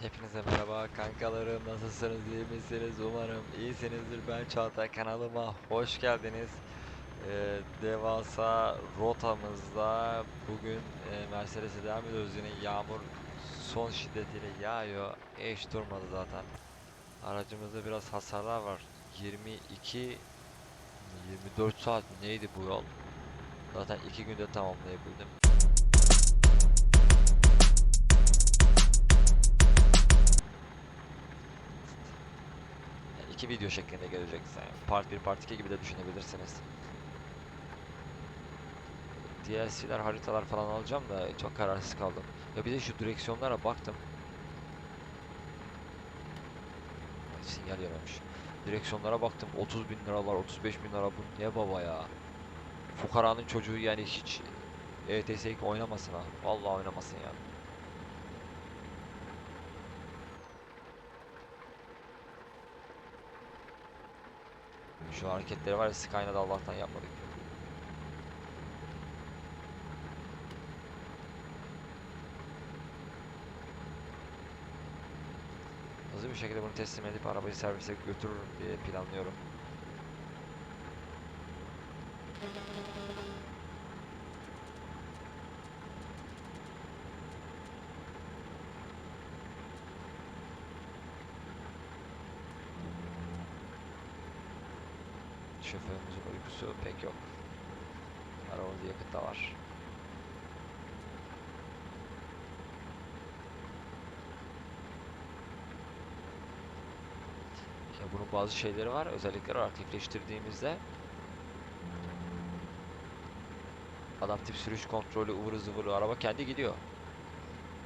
Hepinize merhaba kankalarım nasılsınız iyi misiniz? Umarım iyisinizdir. Ben Çağatay kanalıma hoş geldiniz. Ee, devasa rotamızda bugün e, Mercedes'e devam ediyoruz. Yine yağmur son şiddetiyle yağıyor. Hiç durmadı zaten. Aracımızda biraz hasarlar var. 22 24 saat neydi bu yol? Zaten iki günde tamamlayabildim Yani iki video şeklinde gelecek. Yani part 1, part 2 gibi de düşünebilirsiniz. DLC'ler, haritalar falan alacağım da çok kararsız kaldım. Ya bir de şu direksiyonlara baktım. Sinyal yememiş. Direksiyonlara baktım 30 bin liralar, 35 bin lira bu ne baba ya. Fukaranın çocuğu yani hiç ETS 2 oynamasın ha. Vallahi oynamasın ya. Şu hareketleri var ya Skyne'da Allah'tan yapmadık. Hızlı bir şekilde bunu teslim edip arabayı servise götürürüm diye planlıyorum. Yok. Arabamızda yakıt da var. Ya bunun bazı şeyleri var, özellikleri var. Aktifleştirdiğimizde adaptif sürüş kontrolü ıvırı zıvırı araba kendi gidiyor.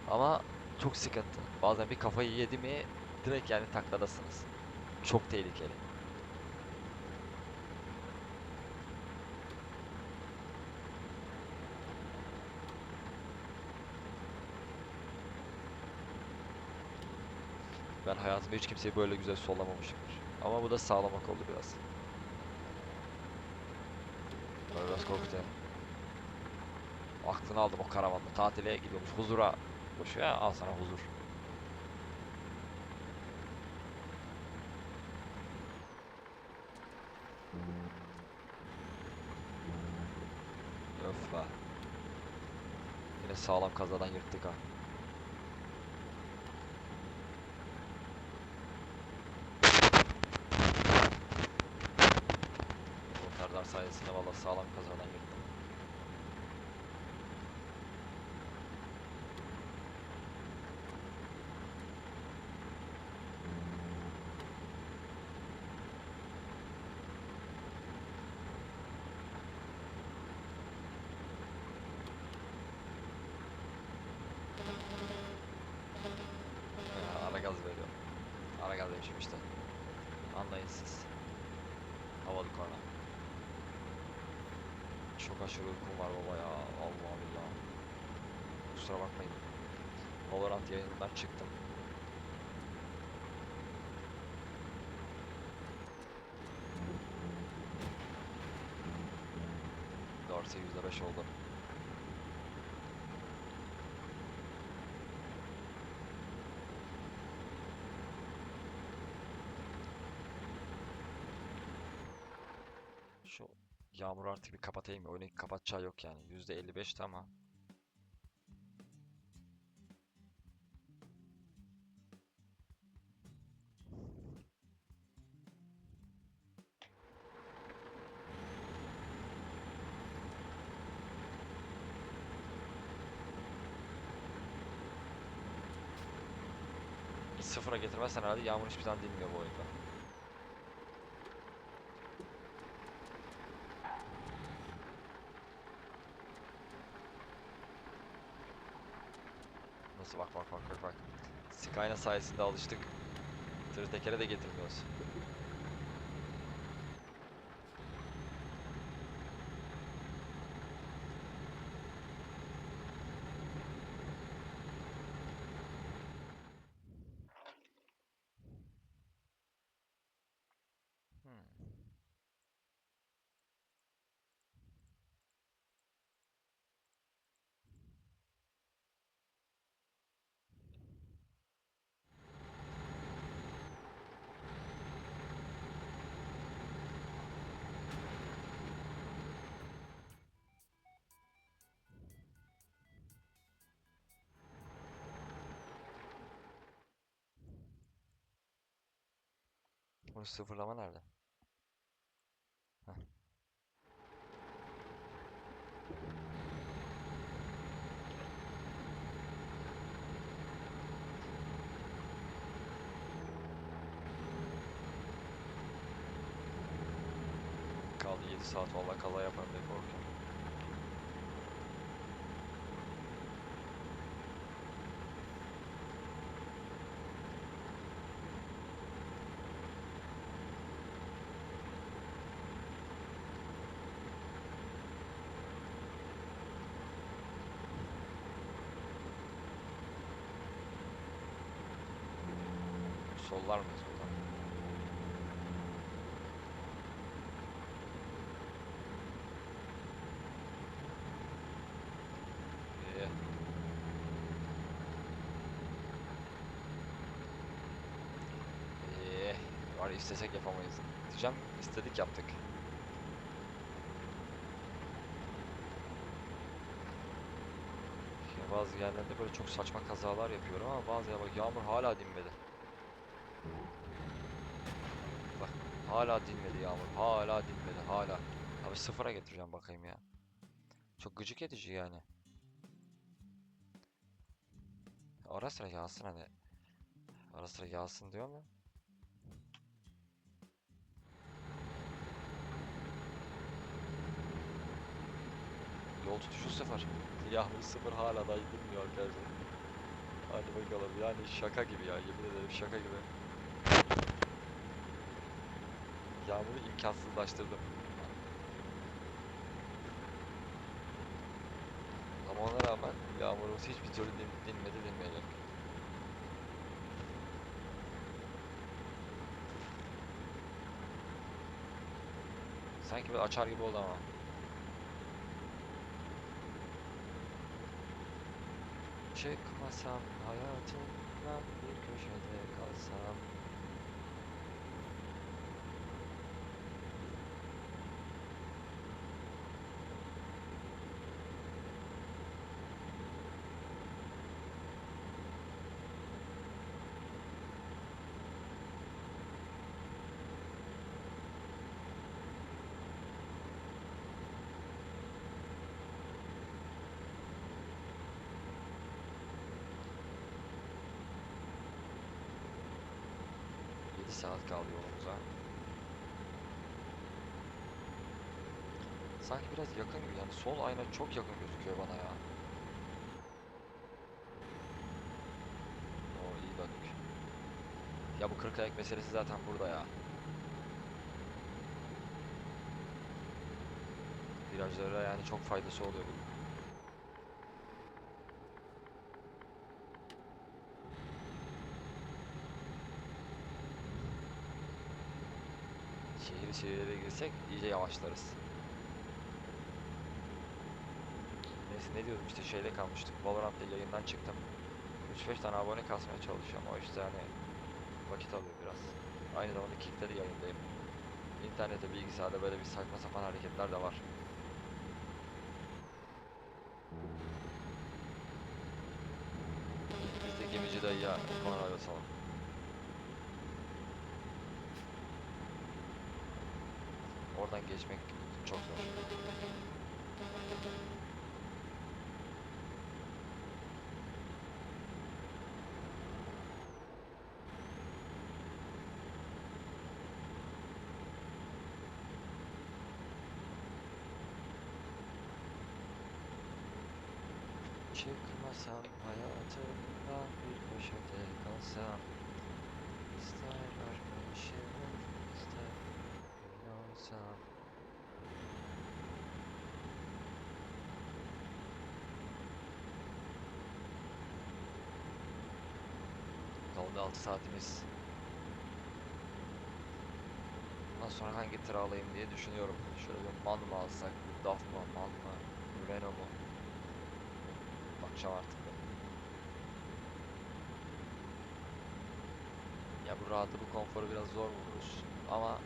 Ama çok sıkıntı. Bazen bir kafayı yedi mi direkt yani takladasınız. Çok tehlikeli. Ben hayatımda hiç kimseyi böyle güzel sollamamışımdır. Ama bu da sağlamak oldu biraz. Böyle biraz korkutuyor. Aklını aldım o karavanda. Tatile gidiyormuş. Huzura koşuyor ya. Al sana huzur. Öf be. Yine sağlam kazadan yırttık ha. Kurtarlar sayesinde valla sağlam kazadan yırttım. Ya, Ara gaz veriyorum. Ara gaz demişim işte. Anlayın siz. Çok aşırı uykum var baba ya. Allah billah. Kusura bakmayın. Valorant yayınından çıktım. Dorse %5 oldu. Şu yağmur artık bir kapatayım. Oyunu kapatacağı yok yani. %55'ti ama. Sıfıra getirmezsen herhalde yağmur hiçbir zaman dinmiyor bu oyunda. Nasıl bak bak bak bak bak. Skyline sayesinde alıştık. Tır tekere de getirmiyoruz. Bunun sıfırlama nerede? Kaldı 7 saat valla kaza yaparım diye korkuyorum. Sollar mıyız buradan? İyi. İyi. Yapamayız. Diyeceğim istedik yaptık. Ya bazı yerlerde böyle çok saçma kazalar yapıyorum ama bazı bak yağmur hala dinmedi. Bak hala dinmedi yağmur. Hala dinmedi hala. Abi sıfıra getireceğim bakayım ya. Çok gıcık edici yani. Ara sıra yağsın hani. Ara sıra yağsın diyor mu? Yol tutuşu sıfır. Yağmur sıfır hala da dinmiyor arkadaşlar. Hadi bakalım yani şaka gibi ya yemin ederim şaka gibi. Yağmuru imkansızlaştırdım. Ama ona rağmen yağmurumuz hiçbir türlü din, dinmedi dinmeyecek. Sanki bir açar gibi oldu ama. Çıkmasam hayatımdan bir köşede kalsam Yedi saat kaldı yolumuza. Sanki biraz yakın gibi yani sol ayna çok yakın gözüküyor bana ya. O iyi döndük. Ya bu kırk ayak meselesi zaten burada ya. Virajlara yani çok faydası oluyor bunun. Şehirlere girsek iyice yavaşlarız. Neyse ne diyordum işte şeyde kalmıştık. Valorant'ta yayından çıktım. 3-5 tane abone kasmaya çalışıyorum. O işte hani vakit alıyor biraz. Aynı zamanda Kick'te de yayındayım. İnternette, bilgisayarda böyle bir saçma sapan hareketler de var. Biz de gemici dayıya konvoy basalım. Oradan geçmek çok zor. Çıkmasam hayatımdan bir köşede kalsam İster arkadaşım ister olsam Kaldı 6 saatimiz. Bundan sonra hangi tır alayım diye düşünüyorum. Şöyle bir man mı alsak, bir DAF mı, man mı, Renault mu? Bakacağım artık. Ya bu rahatı bu konforu biraz zor buluruz. Ama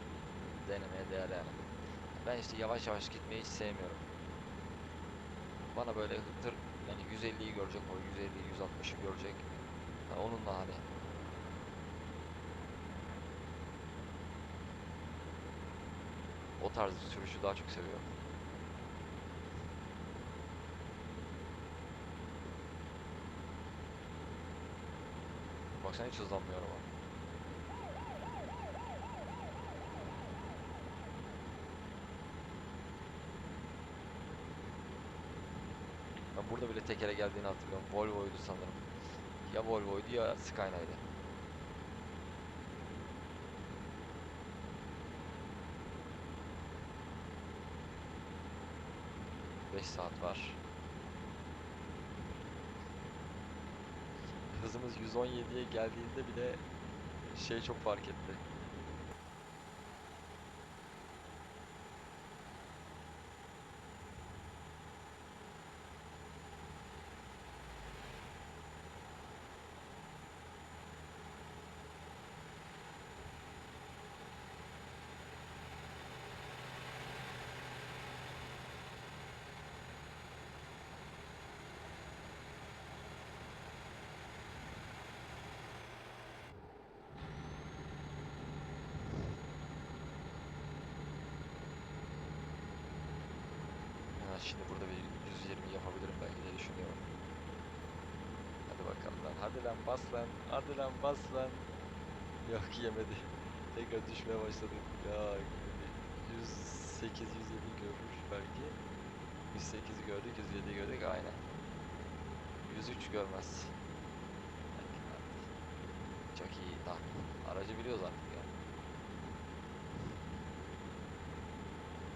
denemeye değer yani. Ben işte yavaş yavaş gitmeyi hiç sevmiyorum. Bana böyle tır yani 150'yi görecek o 150'yi 160'ı görecek. Ha, onunla hani o tarz sürüşü daha çok seviyorum. Baksana hiç hızlanmıyor ama. Ben burada bile tekere geldiğini hatırlıyorum. Volvo'ydu sanırım. Ya Volvo'ydu ya Skyline'ydı. Beş saat var. Hızımız 117'ye geldiğinde bile şey çok fark etti. Ha, şimdi burada bir 120 yapabilirim belki de düşünüyorum. Hadi bakalım lan. Hadi lan bas lan. Hadi lan bas lan. Yok yemedi. Tekrar düşmeye başladı. Ya 108 107 görmüş belki. 108 gördük, 107 gördük aynen. 103 görmez. Çok iyi daha. Aracı biliyoruz artık ya.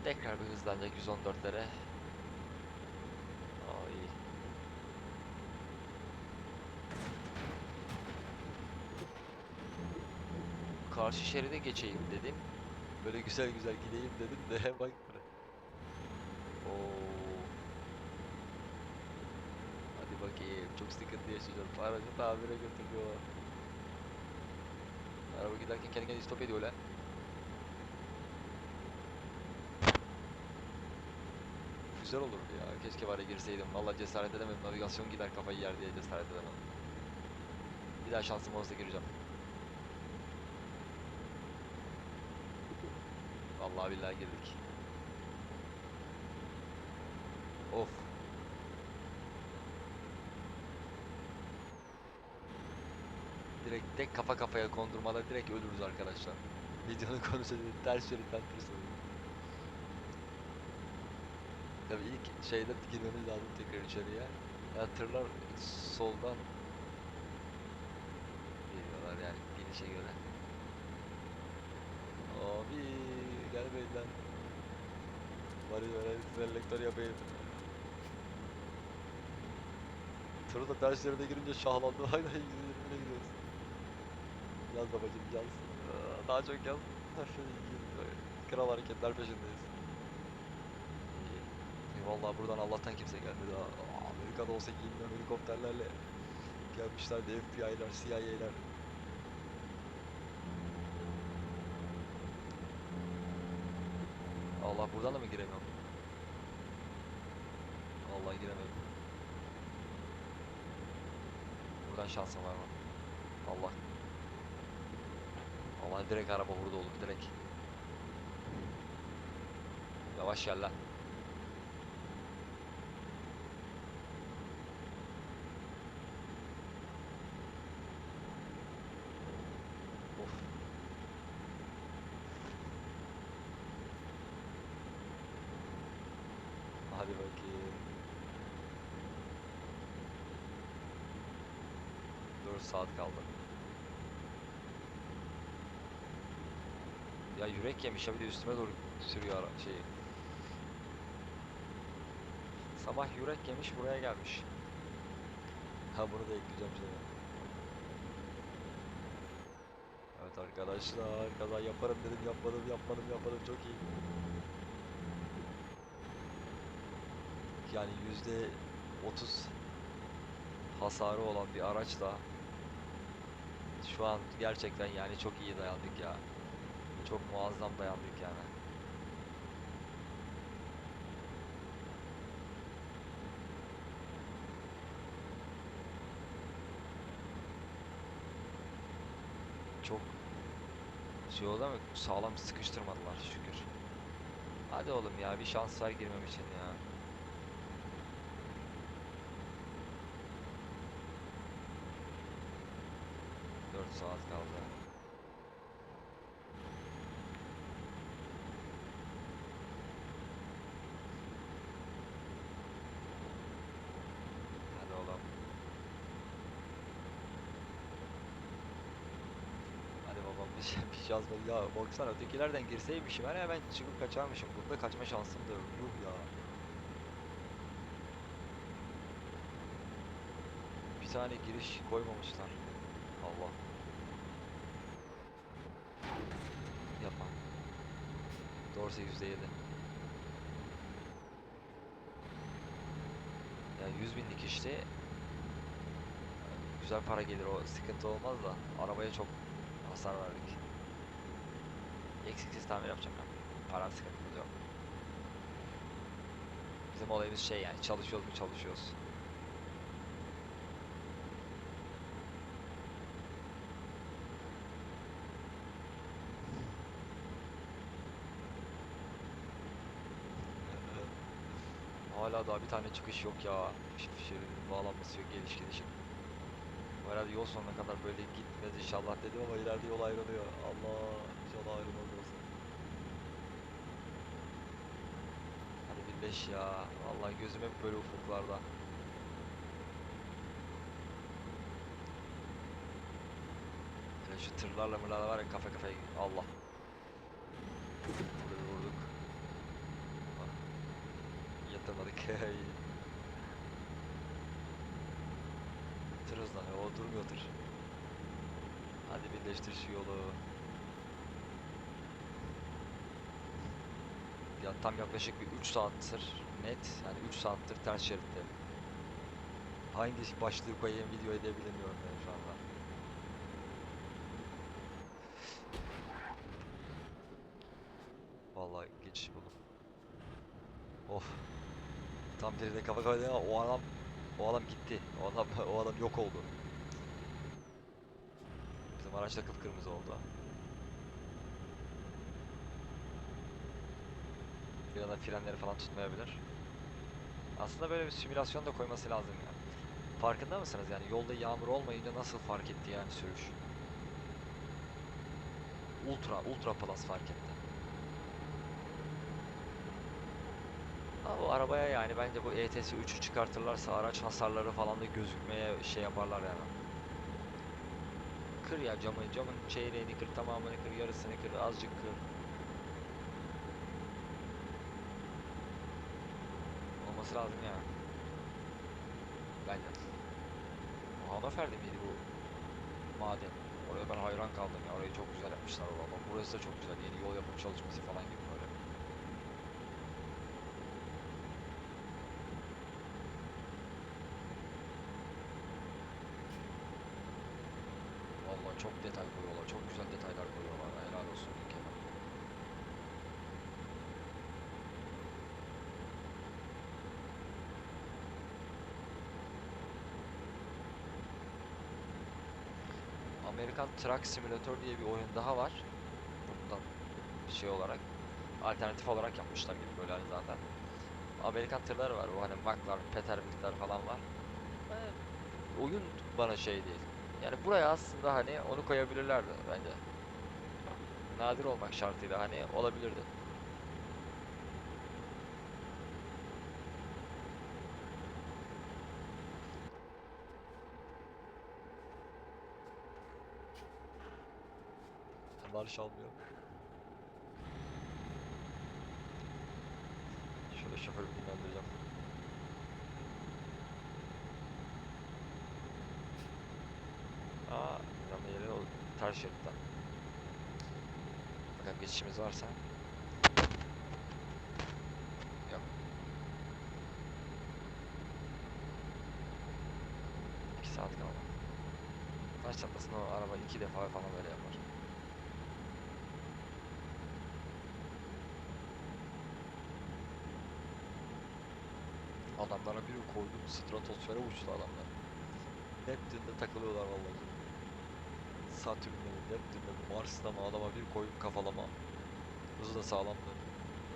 Tekrar bir hızlanacak 114'lere. Aa iyi. Karşı şeride geçeyim dedim. Böyle güzel güzel gideyim dedim de bak buraya. Oo. Hadi bakayım çok sıkıntı yaşayacağız. Aracı tamire götürüyor. Araba giderken kendi kendine stop ediyor lan. Güzel olurdu ya. Keşke ya girseydim. Vallahi cesaret edemedim. Navigasyon gider kafayı yer diye cesaret edemedim. Bir daha şansım olursa gireceğim. Vallahi billahi girdik. Of. Direkt tek kafa kafaya kondurmada direkt ölürüz arkadaşlar. Videonun konusu ters şeritten tır sanırım. Tabii ilk şeyde girmemiz lazım tekrar içeriye. Ya tırlar soldan geliyorlar yani gelişe göre. Abi gelmeyin lan. Bari böyle selektör yapayım. Tırı da ters yerine girince şahlandı. Aynen 120'ne gidiyoruz. Yaz babacım yaz. Daha çok yaz. Kral hareketler peşindeyiz. Vallahi buradan Allah'tan kimse gelmedi. Aa, Amerika'da olsa giyinler helikopterlerle gelmişlerdi FBI'lar, CIA'ler. Allah buradan da mı giremiyorum? Vallahi giremedim. Buradan şansım var mı? Allah. Allah direkt araba burada olur direkt. Yavaş gel lan. Of. Hadi bakayım. 4 saat kaldı. Ya yürek yemiş ya bir de üstüme doğru sürüyor ara şeyi. Sabah yürek yemiş buraya gelmiş. Ha bunu da ekleyeceğim şöyle. Evet arkadaşlar kaza yaparım dedim yapmadım yapmadım yapmadım çok iyi. Yani yüzde 30 hasarı olan bir araçla şu an gerçekten yani çok iyi dayandık ya. Çok muazzam dayandık yani. Çok şey oldu ama sağlam sıkıştırmadılar şükür. Hadi oğlum ya bir şans ver girmem için ya. Dört saat kaldı. Hadi oğlum. Hadi babam ver. Ya baksana ötekilerden girseymişim hani hemen çıkıp kaçarmışım. Burada kaçma şansım da yok. Yuh ya. Bir tane giriş koymamışlar. Allah. Yapma. Doğrusu yüzde yedi. Ya 100 binlik işte güzel para gelir o sıkıntı olmaz da arabaya çok hasar verdik. Eksiksiz tamir yapacağım ben. Para sıkıntımız yok. Bizim olayımız şey yani çalışıyoruz mu çalışıyoruz. Hala daha bir tane çıkış yok ya. Çift şeridin bağlanması yok geliş gidişin. Bu Herhalde yol sonuna kadar böyle gitmez inşallah dedim ama ileride yol ayrılıyor. Allah inşallah ayrılmaz birleş ya. Vallahi gözüm hep böyle ufuklarda. Hele şu tırlarla mırlarla var ya kafa kafaya Allah. Böyle vurduk. Ah. Yatırmadık. Tır hızlanıyor. O durmuyor tır. Hadi birleştir şu yolu. Ya tam yaklaşık bir 3 saattir net yani 3 saattir ters şeritte. Hangi başlığı koyayım videoya da bilemiyorum ben şu anda. Vallahi geçiş buldum. Of. Tam birine kafa koydu ama o adam o adam gitti. O adam o adam yok oldu. Bizim araç da kıpkırmızı oldu. Bir anda frenleri falan tutmayabilir. Aslında böyle bir simülasyon da koyması lazım ya. Farkında mısınız yani yolda yağmur olmayınca nasıl fark etti yani sürüş? Ultra, ultra plus fark etti. Ama bu arabaya yani bence bu ETS 3'ü çıkartırlarsa araç hasarları falan da gözükmeye şey yaparlar yani. Kır ya camı, camın çeyreğini kır, tamamını kır, yarısını kır, azıcık kır. Olması lazım ya. Bence. Hannover'de miydi bu maden? Oraya ben hayran kaldım ya. Orayı çok güzel yapmışlar valla. Burası da çok güzel. Yeni yol yapım çalışması falan gibi böyle. Vallahi çok detay koyuyorlar. Çok güzel detaylar koyuyorlar. Helal olsun Amerikan Truck Simulator diye bir oyun daha var. Bundan şey olarak alternatif olarak yapmışlar gibi böyle hani zaten. Amerikan tırları var. Bu hani Mac'lar, Peterbilt'ler falan var. Ee, oyun bana şey değil. Yani buraya aslında hani onu koyabilirlerdi bence. Nadir olmak şartıyla hani olabilirdi. Marş almıyor. Şöyle şoförü dinlendireceğim. Aa, yanma yeri o ters şeritten. Bakalım geçişimiz varsa. Yok. İki saat kaldı. Taş çatlasında o araba iki defa falan böyle yapar. Adamlara bir koydum stratosfere uçtu adamlar. Neptün'de takılıyorlar vallahi. Satürn'de Neptün'de Mars'ta mı adama bir koydum kafalama. Hızı da sağlamdı.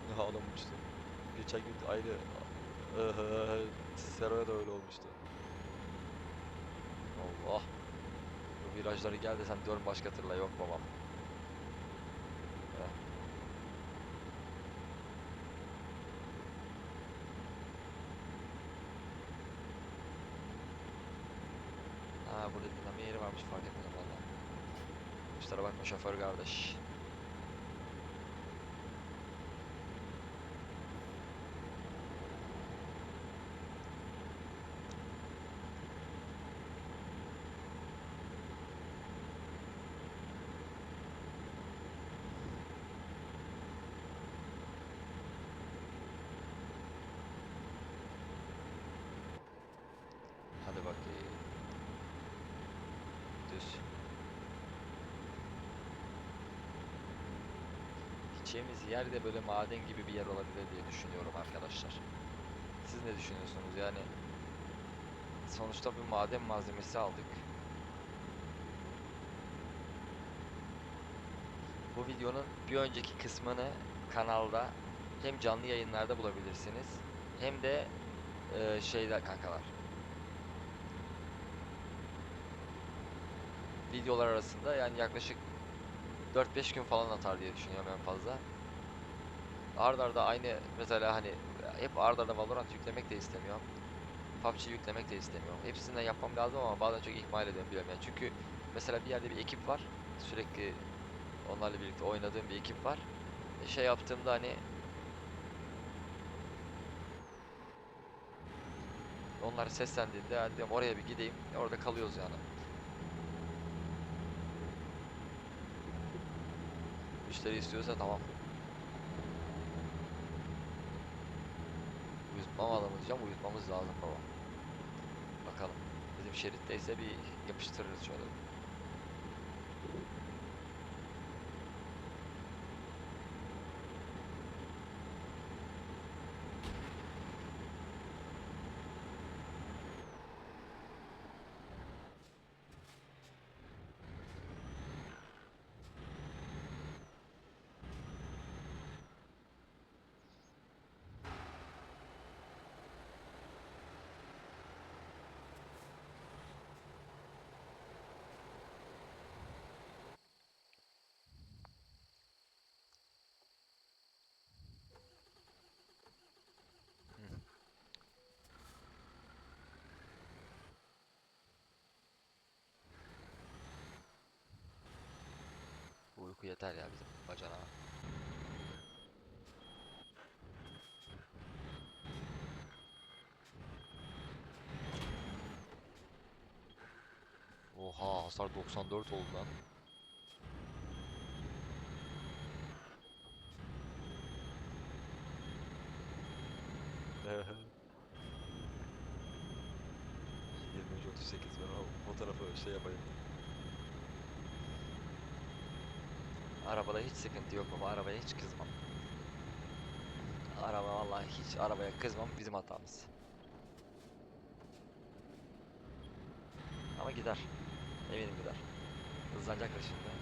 Adam uçtu. Geçen gün aynı Cicero'ya da öyle olmuştu. Allah. Bu virajları gel desem dön başka tırla yok babam. Heh. Ha burada dinleme yeri varmış fark etmedim valla. Kusura bakma şoför kardeş. Hadi bakayım. Düz. Gideceğimiz yer de böyle maden gibi bir yer olabilir diye düşünüyorum arkadaşlar. Siz ne düşünüyorsunuz? Yani sonuçta bir maden malzemesi aldık. Bu videonun bir önceki kısmını kanalda hem canlı yayınlarda bulabilirsiniz hem de eee şeyler kankalar. videolar arasında yani yaklaşık 4-5 gün falan atar diye düşünüyorum en fazla. Ard arda aynı mesela hani hep ard arda Valorant yüklemek de istemiyorum. PUBG yüklemek de istemiyorum. Hepsinden yapmam lazım ama bazen çok ihmal ediyorum biliyorum yani. Çünkü mesela bir yerde bir ekip var. Sürekli onlarla birlikte oynadığım bir ekip var. E, Şey yaptığımda hani onlar seslendiğinde hadi diyorum oraya bir gideyim. E, Orada kalıyoruz yani. Müşteri istiyorsa tamam. Uyutmam adamı diyeceğim, uyutmamız lazım baba. Bakalım. Bizim şeritteyse bir yapıştırırız şöyle. Hı. Bu uyku yeter ya bizim bacana. Oha hasar 94 oldu lan. Yirmi 38 ben o fotoğrafı şey yapayım. Arabada hiç arabaya hiç kızmam. Araba vallahi hiç arabaya kızmam bizim hatamız. Ama gider. Eminim gider. Hızlanacaklar şimdi.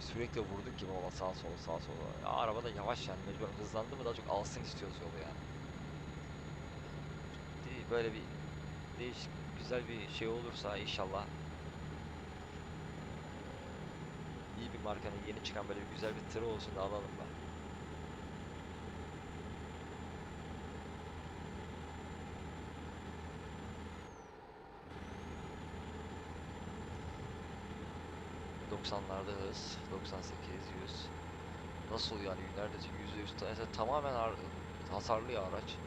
Sürekli vurduk gibi baba sağa sola sağa sola. Ya araba da yavaş yani mecbur hızlandı mı daha çok alsın istiyoruz yolu yani. Böyle bir değişik güzel bir şey olursa inşallah iyi bir markanın yeni çıkan böyle bir güzel bir tırı olsun da alalım ben. ...90'larda hız, 98, 100... Nasıl yani neredeyse %100 ta- mesela tamamen ar- hasarlı ya araç.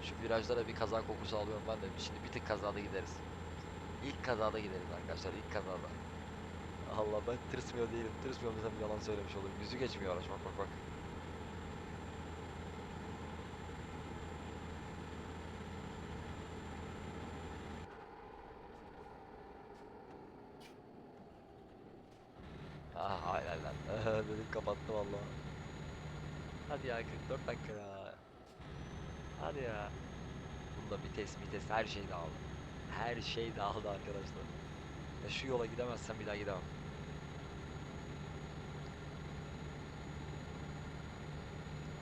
Şu virajlara bir kaza kokusu alıyorum ben de. Şimdi bir tık kazada gideriz. İlk kazada gideriz arkadaşlar, ilk kazada. Allah ben tırsmıyor değilim. Tırsmıyor desem yalan söylemiş olurum. Yüzü geçmiyor araç bak bak bak. Ah hayal lan. Dedim kapattı valla. Hadi ya 44 dakika ya. Hadi ya. Bunda vites vites her şey dağıldı. Her şey dağıldı arkadaşlar. Ya şu yola gidemezsem bir daha gidemem.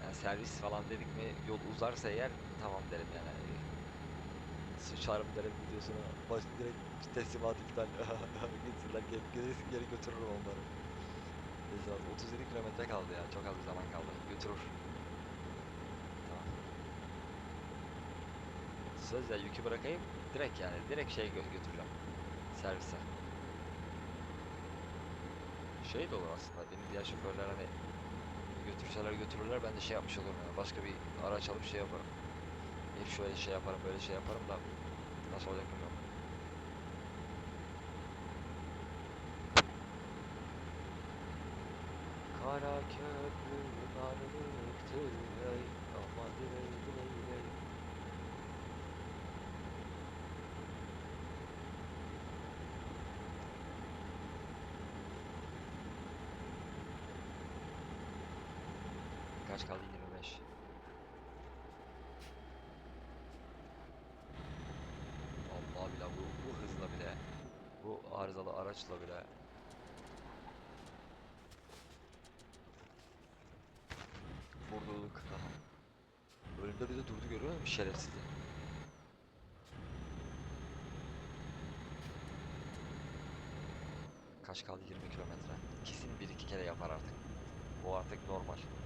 Yani servis falan dedik mi yol uzarsa eğer tamam derim yani. Sıçarım derim videosuna. Baş direkt teslimat iptal. Gitsinler geri, geri, götürürüm onları. Neyse abi, 37 kilometre kaldı ya. Çok az bir zaman kaldı. Götürür. Tamam. Söz yükü bırakayım. Direkt yani. Direkt şey gö- götüreceğim. Servise. Şey de olur aslında. Benim diğer şoförler hani götürseler götürürler. Ben de şey yapmış olurum yani. Başka bir araç alıp şey yaparım. Bir şöyle şey yaparım, böyle şey yaparım da nasıl olacak bilmiyorum. Kara köprü darlıktır ey Kaç kaldı? 25. Allah bile bu, bu hızla bile bu arızalı araçla bile vurdurduk. Aha. Önümde bir de durdu görüyor musun şerefsiz. Kaç kaldı? 20 kilometre. Kesin bir iki kere yapar artık. Bu artık normal.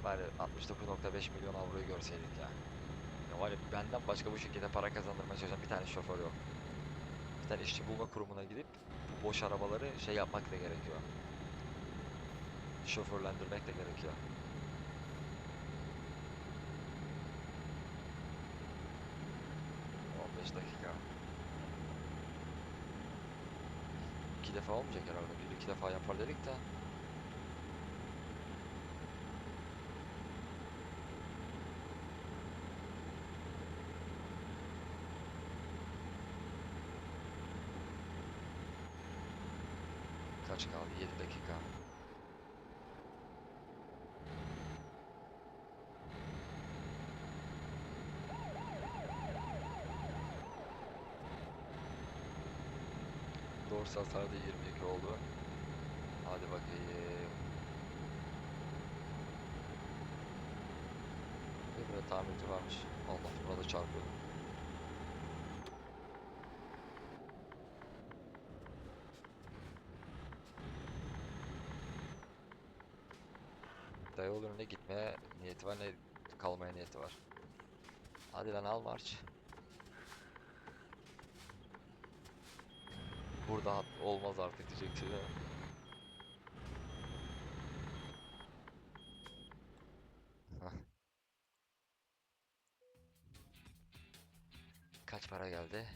Ya bari 69.5 milyon avroyu görseydik ya. Ya var ya benden başka bu şekilde para kazandırmaya çalışan bir tane şoför yok. Bir tane işçi bulma kurumuna gidip bu boş arabaları şey yapmak da gerekiyor. Şoförlendirmek de gerekiyor. Dakika. İki defa olmayacak herhalde. Bir iki defa yapar dedik de. Kaç kaldı? 7 dakika. Doğrusu hasar da 22 oldu. Hadi bakayım. Bir de tamirci varmış. Allah burada çarpıyor. Dayı önüne gitmeye niyeti var ne kalmaya niyeti var. Hadi lan al marş. Burada olmaz artık diyecek şey. Kaç para geldi?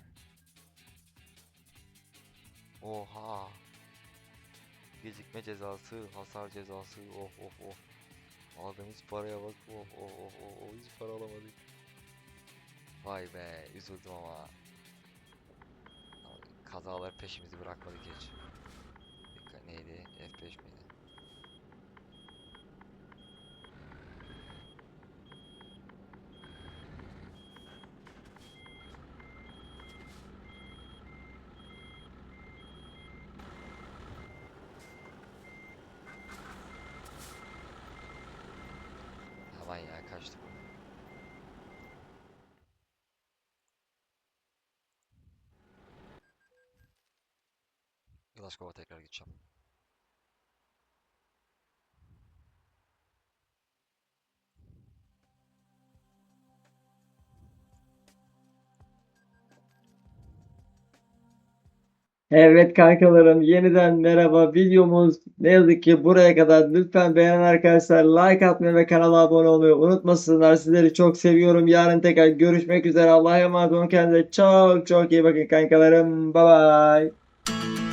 Oha! Gecikme cezası, hasar cezası, of of of. Aldığımız paraya bak, of of of of, of. hiç para alamadık. Vay be, üzüldüm ama. Kazalar peşimizi bırakmadı hiç. Dikkat neydi? F5 miydi? Aman ya kaçtık. Glasgow'a tekrar gideceğim. Evet kankalarım yeniden merhaba. Videomuz ne yazık ki buraya kadar. Lütfen beğenen arkadaşlar like atmayı ve kanala abone olmayı unutmasınlar. Sizleri çok seviyorum. Yarın tekrar görüşmek üzere. Allah'a emanet olun. Kendinize çok çok iyi bakın kankalarım. Bye bye